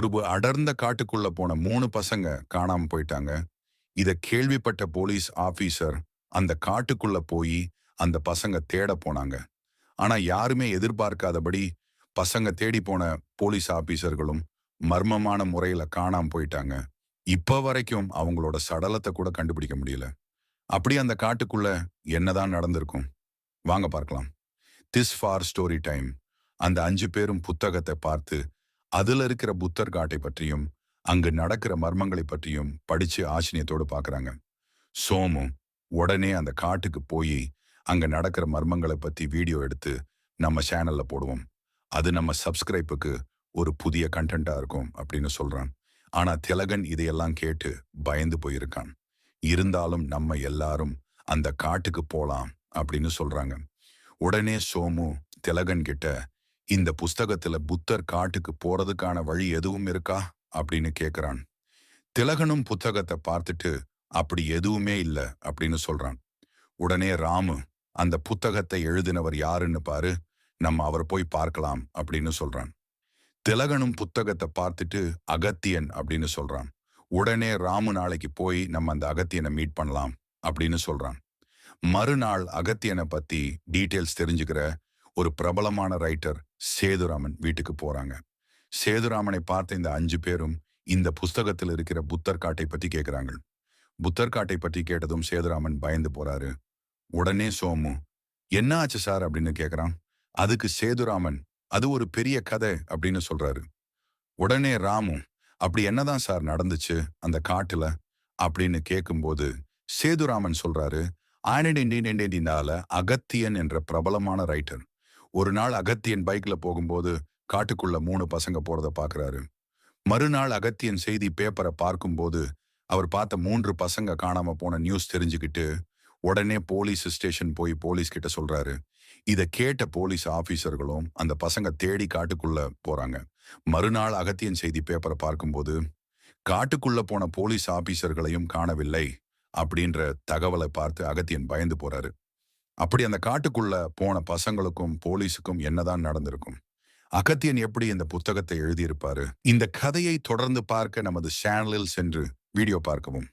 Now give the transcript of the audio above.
ஒரு அடர்ந்த காட்டுக்குள்ள போன மூணு பசங்க காணாம போயிட்டாங்க. இத கேள்விப்பட்ட போலீஸ் ஆபீசர் அந்த காட்டுக்குள்ள போய் அந்த பசங்க தேட போனாங்க. ஆனா யாருமே எதிர்பார்க்காதபடி பசங்க தேடி போன போலீஸ் ஆபீசர்களும் மர்மமான முறையில காணாம போயிட்டாங்க. இப்ப வரைக்கும் அவங்களோட சடலத்தை கூட கண்டுபிடிக்க முடியல. அப்படி அந்த காட்டுக்குள்ள என்னதான் நடந்திருக்கும்? வாங்க பார்க்கலாம். This for story time. அந்த அஞ்சு பேரும் புத்தகத்தை பார்த்து அதுல இருக்கிற புத்தர் காட்டை பற்றியும் அங்கு நடக்கிற மர்மங்களை பற்றியும் படிச்சு ஆச்சரியத்தோடு பாக்குறாங்க. சோமு உடனே அந்த காட்டுக்கு போய் அங்க நடக்கிற மர்மங்களை பத்தி வீடியோ எடுத்து நம்ம சேனல்ல போடுவோம். அது நம்ம சப்ஸ்கிரைப்புக்கு ஒரு புதிய கண்டென்ட்டா இருக்கும் அப்படின்னு சொல்றான். ஆனா திலகன் இதையெல்லாம் கேட்டு பயந்து போயிருக்கான். இருந்தாலும் நம்ம எல்லாரும் அந்த காட்டுக்கு போலாம் அப்படின்னு சொல்றாங்க. உடனே சோமு திலகன் கிட்ட இந்த புஸ்தகத்துல புத்தர் காட்டுக்கு போறதுக்கான வழி எதுவும் இருக்கா? அப்படின்னு கேக்குறான். திலகனும் புத்தகத்தை பார்த்துட்டு அப்படி எதுவுமே இல்ல அப்படின்னு சொல்றான். உடனே ராமு அந்த புத்தகத்தை எழுதினவர் யாருன்னு பாரு நம்ம அவர் போய் பார்க்கலாம் அப்படின்னு சொல்றான். திலகனும் புத்தகத்தை பார்த்துட்டு அகத்தியன் அப்படின்னு சொல்றான். உடனே ராமு நாளைக்கு போய் நம்ம அந்த அகத்தியனை மீட் பண்ணலாம் அப்படின்னு சொல்றான். மறுநாள் அகத்தியனை பத்தி டீட்டெயில்ஸ் தெரிஞ்சுக்கிற ஒரு பிரபலமான ரைட்டர் சேதுராமன் வீட்டுக்கு போறாங்க. சேதுராமனை பார்த்த இந்த அஞ்சு பேரும் இந்த புஸ்தகத்தில் இருக்கிற புத்தர் காட்டை பத்தி கேட்கிறாங்க புத்தர் காட்டை பத்தி கேட்டதும் சேதுராமன் பயந்து போறாரு. உடனே சோமு என்ன ஆச்சு சார்? அப்படின்னு கேக்குறான். அதுக்கு சேதுராமன் அது ஒரு பெரிய கதை அப்படின்னு சொல்றாரு. உடனே ராமு அப்படி என்னதான் சார் நடந்துச்சு அந்த காட்டுல? அப்படின்னு கேட்கும்போது சேதுராமன் சொல்றாரு ஆனடினால அகத்தியன் என்ற பிரபலமான ரைட்டர் ஒரு நாள் அகத்தியன் பைக்ல போகும்போது காட்டுக்குள்ள மூணு பசங்க போறத பாக்குறாரு. மறுநாள் அகத்தியன் செய்தி பேப்பரை பார்க்கும்போது அவர் பார்த்த மூன்று பசங்க காணாம போன நியூஸ் தெரிஞ்சுக்கிட்டு உடனே போலீஸ் ஸ்டேஷன் போய் போலீஸ் கிட்ட சொல்றாரு. இத கேட்ட போலீஸ் ஆபீசர்களும் அந்த பசங்க தேடி காட்டுக்குள்ள போறாங்க. மறுநாள் அகத்தியன் செய்தி பேப்பரை பார்க்கும்போது காட்டுக்குள்ள போன போலீஸ் ஆபீசர்களையும் காணவில்லை அப்படின்ற தகவலை பார்த்து அகத்தியன் பயந்து போறாரு. அப்படி அந்த காட்டுக்குள்ள போன பசங்களுக்கும் போலீஸுக்கும் என்னதான் நடந்திருக்கும்? அகத்தியன் எப்படி இந்த புத்தகத்தை எழுதியிருப்பாரு? இந்த கதையை தொடர்ந்து பார்க்க நமது சேனலில் சென்று வீடியோ பார்க்கவும்.